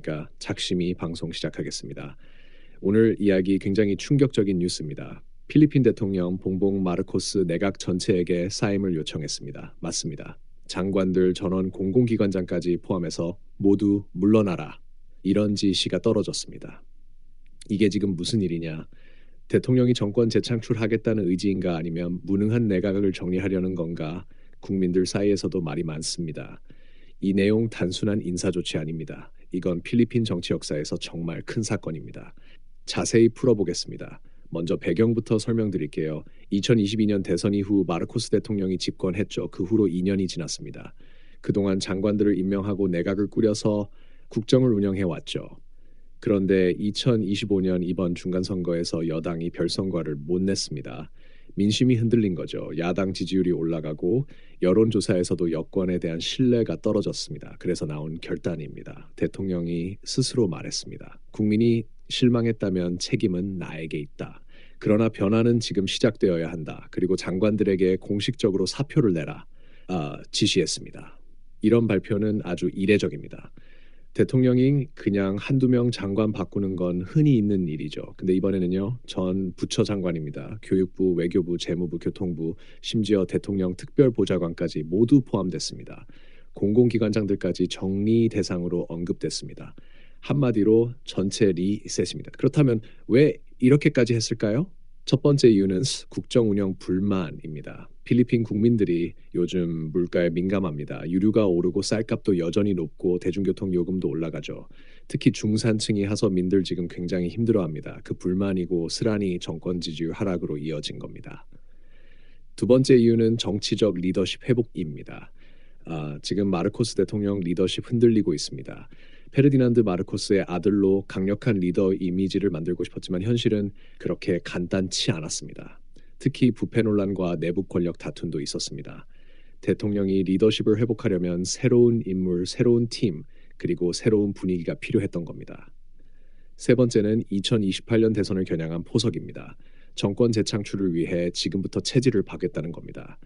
그러니까 작심이 방송 시작하겠습니다. 오늘 이야기 굉장히 충격적인 뉴스입니다. 필리핀 대통령 봉봉 마르코스 내각 전체에게 사임을 요청했습니다. 맞습니다. 장관들 전원 공공기관장까지 포함해서 모두 물러나라. 이런 지시가 떨어졌습니다. 이게 지금 무슨 일이냐? 대통령이 정권 재창출하겠다는 의지인가 아니면 무능한 내각을 정리하려는 건가? 국민들 사이에서도 말이 많습니다. 이 내용 단순한 인사 조치 아닙니다. 이건 필리핀 정치 역사에서 정말 큰 사건입니다. 자세히 풀어보겠습니다. 먼저 배경부터 설명드릴게요. 2022년 대선 이후 마르코스 대통령이 집권했죠. 그 후로 2년이 지났습니다. 그동안 장관들을 임명하고 내각을 꾸려서 국정을 운영해 왔죠. 그런데 2025년 이번 중간 선거에서 여당이 별성과를 못 냈습니다. 민심이 흔들린 거죠. 야당 지지율이 올라가고 여론조사에서도 여권에 대한 신뢰가 떨어졌습니다. 그래서 나온 결단입니다. 대통령이 스스로 말했습니다. 국민이 실망했다면 책임은 나에게 있다. 그러나 변화는 지금 시작되어야 한다. 그리고 장관들에게 공식적으로 사표를 내라. 아, 지시했습니다. 이런 발표는 아주 이례적입니다. 대통령이 그냥 한두 명 장관 바꾸는 건 흔히 있는 일이죠. 근데 이번에는요, 전 부처 장관입니다. 교육부, 외교부, 재무부, 교통부, 심지어 대통령 특별보좌관까지 모두 포함됐습니다. 공공기관장들까지 정리 대상으로 언급됐습니다. 한마디로 전체 리셋입니다. 그렇다면 왜 이렇게까지 했을까요? 첫 번째 이유는 국정 운영 불만입니다. 필리핀 국민들이 요즘 물가에 민감합니다. 유류가 오르고 쌀값도 여전히 높고 대중교통 요금도 올라가죠. 특히 중산층이 하서민들 지금 굉장히 힘들어합니다. 그 불만이고 스란이 정권 지지율 하락으로 이어진 겁니다. 두 번째 이유는 정치적 리더십 회복입니다. 아, 지금 마르코스 대통령 리더십 흔들리고 있습니다. 페르디난드 마르코스의 아들로 강력한 리더 이미지를 만들고 싶었지만 현실은 그렇게 간단치 않았습니다. 특히 부패 논란과 내부 권력 다툼도 있었습니다. 대통령이 리더십을 회복하려면 새로운 인물, 새로운 팀, 그리고 새로운 분위기가 필요했던 겁니다. 세 번째는 2028년 대선을 겨냥한 포석입니다. 정권 재창출을 위해 지금부터 체질을 바겠다는 겁니다.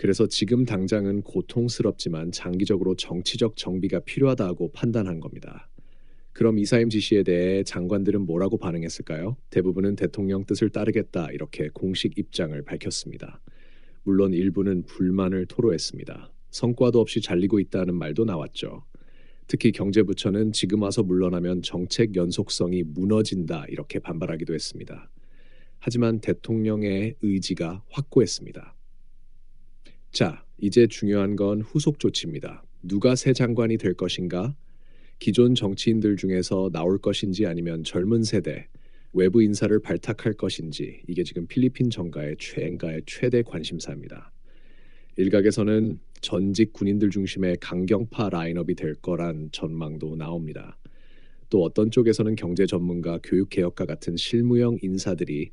그래서 지금 당장은 고통스럽지만 장기적으로 정치적 정비가 필요하다고 판단한 겁니다. 그럼 이사임 지시에 대해 장관들은 뭐라고 반응했을까요? 대부분은 대통령 뜻을 따르겠다 이렇게 공식 입장을 밝혔습니다. 물론 일부는 불만을 토로했습니다. 성과도 없이 잘리고 있다는 말도 나왔죠. 특히 경제부처는 지금 와서 물러나면 정책 연속성이 무너진다 이렇게 반발하기도 했습니다. 하지만 대통령의 의지가 확고했습니다. 자, 이제 중요한 건 후속 조치입니다. 누가 새 장관이 될 것인가? 기존 정치인들 중에서 나올 것인지 아니면 젊은 세대, 외부 인사를 발탁할 것인지 이게 지금 필리핀 정가의 최앵가의 최대 관심사입니다. 일각에서는 전직 군인들 중심의 강경파 라인업이 될 거란 전망도 나옵니다. 또 어떤 쪽에서는 경제 전문가, 교육 개혁가 같은 실무형 인사들이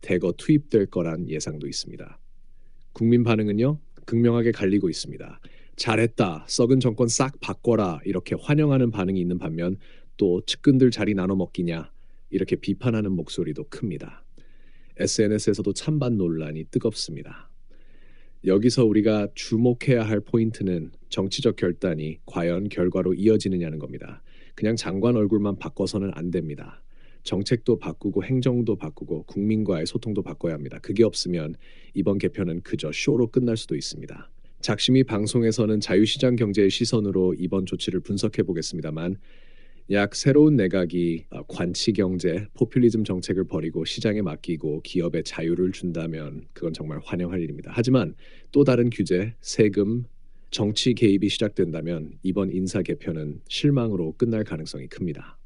대거 투입될 거란 예상도 있습니다. 국민 반응은요 극명하게 갈리고 있습니다. 잘했다, 썩은 정권 싹 바꿔라 이렇게 환영하는 반응이 있는 반면 또 측근들 자리 나눠 먹기냐 이렇게 비판하는 목소리도 큽니다. SNS에서도 찬반 논란이 뜨겁습니다. 여기서 우리가 주목해야 할 포인트는 정치적 결단이 과연 결과로 이어지느냐는 겁니다. 그냥 장관 얼굴만 바꿔서는 안 됩니다. 정책도 바꾸고 행정도 바꾸고 국민과의 소통도 바꿔야 합니다. 그게 없으면 이번 개편은 그저 쇼로 끝날 수도 있습니다. 작심이 방송에서는 자유시장 경제의 시선으로 이번 조치를 분석해 보겠습니다만 약 새로운 내각이 어, 관치 경제, 포퓰리즘 정책을 버리고 시장에 맡기고 기업에 자유를 준다면 그건 정말 환영할 일입니다. 하지만 또 다른 규제, 세금, 정치 개입이 시작된다면 이번 인사 개편은 실망으로 끝날 가능성이 큽니다.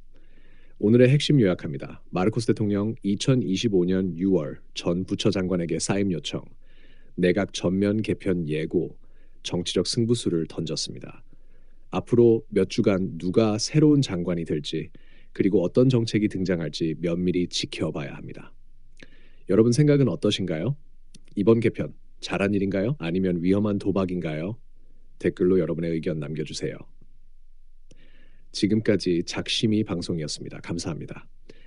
오늘의 핵심 요약합니다. 마르코스 대통령 2025년 6월 전 부처 장관에게 사임 요청, 내각 전면 개편 예고, 정치적 승부수를 던졌습니다. 앞으로 몇 주간 누가 새로운 장관이 될지 그리고 어떤 정책이 등장할지 면밀히 지켜봐야 합니다. 여러분 생각은 어떠신가요? 이번 개편 잘한 일인가요? 아니면 위험한 도박인가요? 댓글로 여러분의 의견 남겨주세요. 지금까지 작심이 방송이었습니다. 감사합니다.